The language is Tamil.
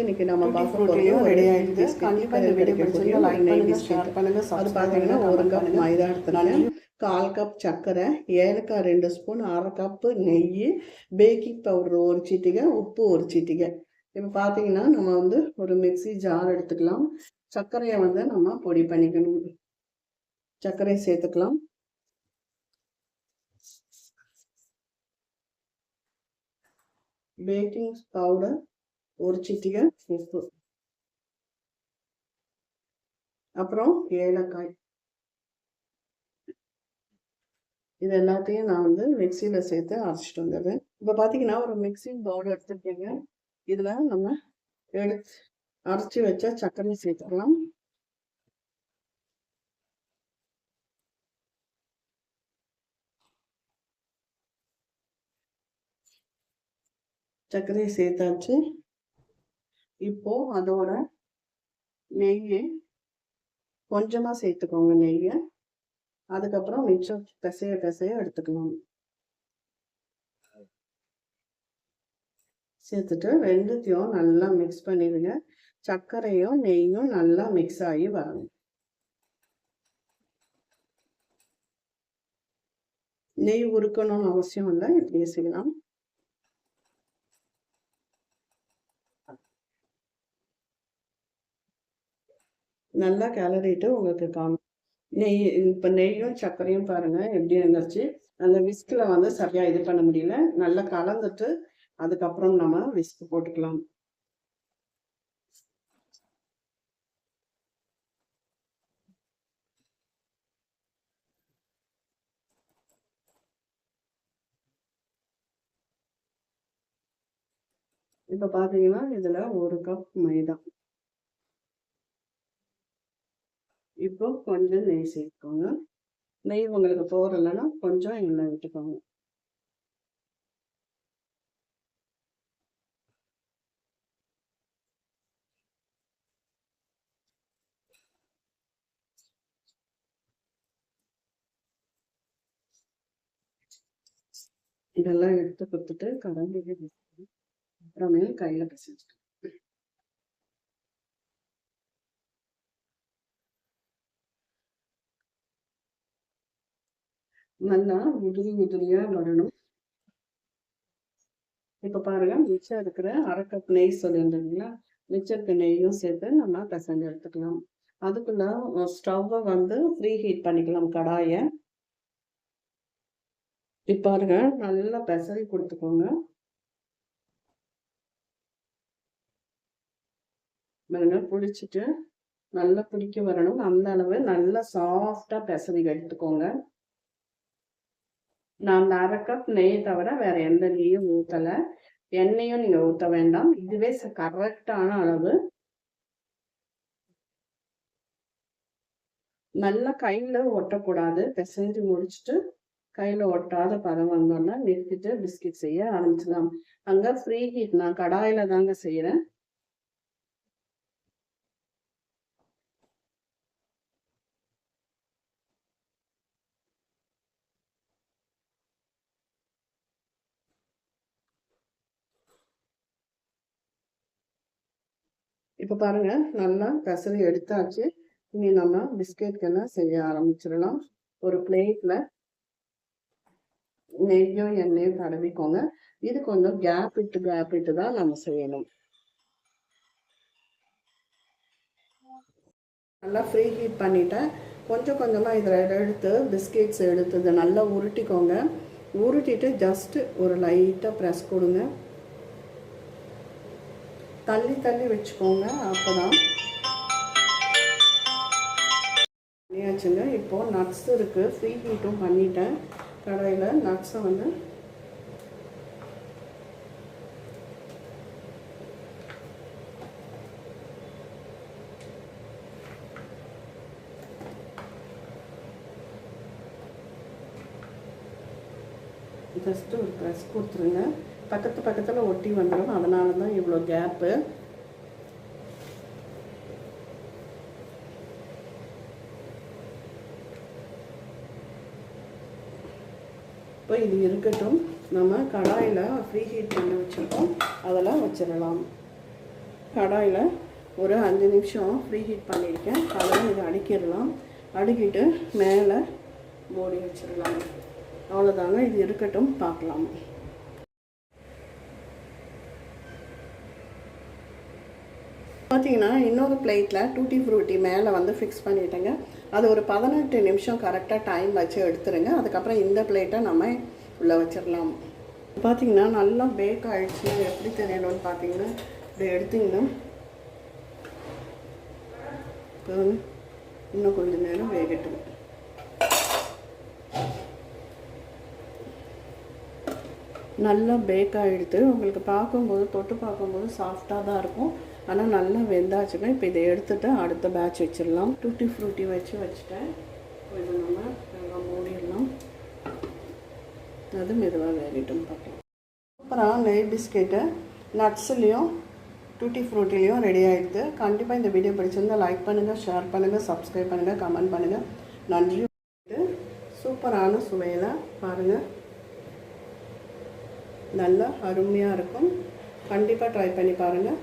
இன்னைக்கு நம்ம பார்க்க ரெடி ஆயிடுது கண்டிப்பா இந்த வீடியோ பிடிச்சிருந்தா லைக் பண்ணுங்க ஷேர் பண்ணுங்க அது பார்த்தீங்கன்னா ஒரு கப் மைதா கால் கப் சர்க்கரை ஏலக்காய் ரெண்டு ஸ்பூன் அரை கப்பு நெய் பேக்கிங் பவுடர் ஒரு சிட்டிகை உப்பு ஒரு சிட்டிகை. இப்போ பார்த்தீங்கன்னா நம்ம வந்து ஒரு மிக்ஸி ஜார் எடுத்துக்கலாம். சர்க்கரையை வந்து நம்ம பொடி பண்ணிக்கணும். சர்க்கரையை சேர்த்துக்கலாம். பேக்கிங் பவுடர் ஒரு சிட்டிகை உப்பு. அப்புறம் ஏலக்காய். இது எல்லாத்தையும் நான் வந்து மிக்சியில் சேர்த்து அரைச்சிட்டு வந்துடுறேன். இப்போ பார்த்தீங்கன்னா ஒரு மிக்சிங் பவுடர் எடுத்துருக்கீங்க. இதில் நம்ம எடுத்து அரைச்சி வச்சா சர்க்கரை சேர்த்துக்கலாம். சர்க்கரையை சேர்த்தாச்சு. இப்போ அதோட நெய்யை கொஞ்சமாக சேர்த்துக்கோங்க நெய்யை. அதுக்கப்புறம் மிச்சம் பிசைய பிசைய எடுத்துக்கலாம் சேர்த்துட்டு ரெண்டுத்தையும் நல்லா மிக்ஸ் பண்ணிடுங்க. சர்க்கரையும் நெய்யும் நல்லா மிக்ஸ் ஆகி வரணும் நெய் உருக்கணும்னு அவசியம் இல்லை. இப்படியே செய்யலாம் நல்லா கிளறிட்டு உங்களுக்கு காணும் நெய் இப்போ நெய்யும் சர்க்கரையும் பாருங்கள் எப்படி இருந்துச்சு. அந்த விஸ்கில் வந்து சரியாக இது பண்ண முடியல. நல்லா கலந்துட்டு அதுக்கப்புறம் நம்ம விஸ்க் போட்டுக்கலாம். இப்போ பார்த்தீங்கன்னா இதில் ஒரு கப் மைதா. இப்போ கொஞ்சம் நெய் சேர்த்துக்கோங்க. நெய் உங்களுக்கு போகிறலைன்னா கொஞ்சம் எண்ணெய் விட்டுக்கோங்க. இதெல்லாம் எடுத்து கொடுத்துட்டு கரண்டிಗೆ அப்புறமே கையில் பிசைஞ்சிட்டு நல்லா உதிரி உதிரியா வரணும் இப்போ பாருங்க மிச்சம் இருக்கிற அரை கப் நெய் சொல்லியிருந்தீங்களா? மிச்சம் இருக்க நெய்யும் சேர்த்து நம்ம பிசைஞ்சு எடுத்துக்கலாம். அதுக்குள்ள ஸ்டவ்வை வந்து ஃப்ரீ ஹீட் பண்ணிக்கலாம் கடாயை. இப்போ பாருங்க நல்லா பிசறி கொடுத்துக்கோங்க. பாருங்க பிடிச்சிட்டு நல்லா பிடிக்க வரணும். அந்த அளவு நல்லா சாஃப்டா பிசறி எடுத்துக்கோங்க. நான் அந்த அரை கப் நெய் தவிர வேற எந்த நெய்யும் ஊற்றலை எண்ணெயும் நீங்கள் ஊற்ற வேண்டாம். இதுவே கரெக்டான அளவு. நல்லா கையில் ஒட்டக்கூடாது. பிசைஞ்சு முடிச்சுட்டு கையில் ஒட்டாத பதம் வந்தோன்னா நிறுத்திட்டு பிஸ்கட் செய்ய ஆரம்பிச்சிடலாம் அங்கே ஃப்ரீ ஹீட் நான் கடாயில் தாங்க செய்கிறேன் இப்போ பாருங்க நல்லா பெசரி எடுத்தாச்சு. இனி நம்ம பிஸ்கெட்கெல்லாம் செய்ய ஆரம்பிச்சிடலாம். ஒரு பிளேட்டில் நெய்யும் எண்ணெயும் தடவிக்கோங்க. இது கொஞ்சம் கேப் இட்டு கேப் இட்டு தான் நம்ம செய்யணும். நல்லா ஃப்ரீ ஹீட் பண்ணிட்டேன். கொஞ்சம் கொஞ்சமாக இதில் எடுத்து பிஸ்கெட்ஸ் எடுத்து இதை நல்லா உருட்டிக்கோங்க. உருட்டிட்டு ஜஸ்ட்டு ஒரு லைட்டாக ப்ரெஸ் கொடுங்க. தள்ளி தள்ளி வச்சுக்கோங்க அப்போ தான் பண்ணியாச்சுங்க இப்போது நட்ஸ் இருக்குது ஃப்ரீ ஹீட்டும் பண்ணிட்டேன். கடையில் நட்ஸை வந்து ஜஸ்ட்டு ஒரு ப்ரெஸ் கொடுத்துருங்க. பக்கத்து பக்கத்தில் ஒட்டி வந்துடும் அதனால தான் இவ்வளோ கேப்பு இப்போ இது இருக்கட்டும். நம்ம கடாயில் ஃப்ரீ ஹீட் பண்ணி வச்சுருக்கோம். அதில் வச்சிடலாம். கடாயில் ஒரு அஞ்சு நிமிஷம் ஃப்ரீ ஹீட் பண்ணியிருக்கேன். அதெல்லாம் இதை அடுக்கிடலாம். அடுக்கிட்டு மேலே போடி வச்சிடலாம். அவ்வளோதாங்க இது இருக்கட்டும். பார்க்கலாம். பார்த்தீங்கன்னா இன்னொரு பிளேட்டில் டூட்டி ஃப்ரூட்டி மேலே வந்து ஃபிக்ஸ் பண்ணிட்டேங்க. அது ஒரு பதினெட்டு நிமிஷம் கரெக்டாக டைம் வச்சு எடுத்துருங்க. அதுக்கப்புறம் இந்த பிளேட்டை நம்ம உள்ளே வச்சிடலாம் பார்த்தீங்கன்னா நல்லா பேக் ஆகிடுச்சு எப்படி தெரியணும்னு பார்த்தீங்கன்னா இப்படி எடுத்தீங்கன்னா இன்னும் கொஞ்சம் நேரம் வேகட்டும். நல்லா பேக் ஆகிடுது உங்களுக்கு பார்க்கும்போது தொட்டு பார்க்கும்போது சாஃப்டாக தான் இருக்கும். ஆனால் நல்லா வெந்தாச்சுங்க. இப்போ இதை எடுத்துகிட்டு அடுத்த பேட்ச் வச்சிடலாம். டூட்டி ஃப்ரூட்டி வச்சு வச்சுட்டேன். இதை நம்ம நல்லா மூடிடலாம். அது மெதுவாக வேகட்டும் பார்க்கலாம் அப்புறம் நெய் பிஸ்கெட்டு நட்ஸ்லேயும் டூட்டி ஃப்ரூட்டிலையும் ரெடி ஆகிடுது கண்டிப்பாக இந்த வீடியோ பிடிச்சிருந்தால் லைக் பண்ணுங்கள் ஷேர் பண்ணுங்கள் சப்ஸ்கிரைப் பண்ணுங்கள் கமெண்ட் பண்ணுங்கள் நன்றி. சூப்பரான சுவையில் பாருங்கள் நல்லா அருமையாக இருக்கும். கண்டிப்பாக ட்ரை பண்ணி பாருங்கள்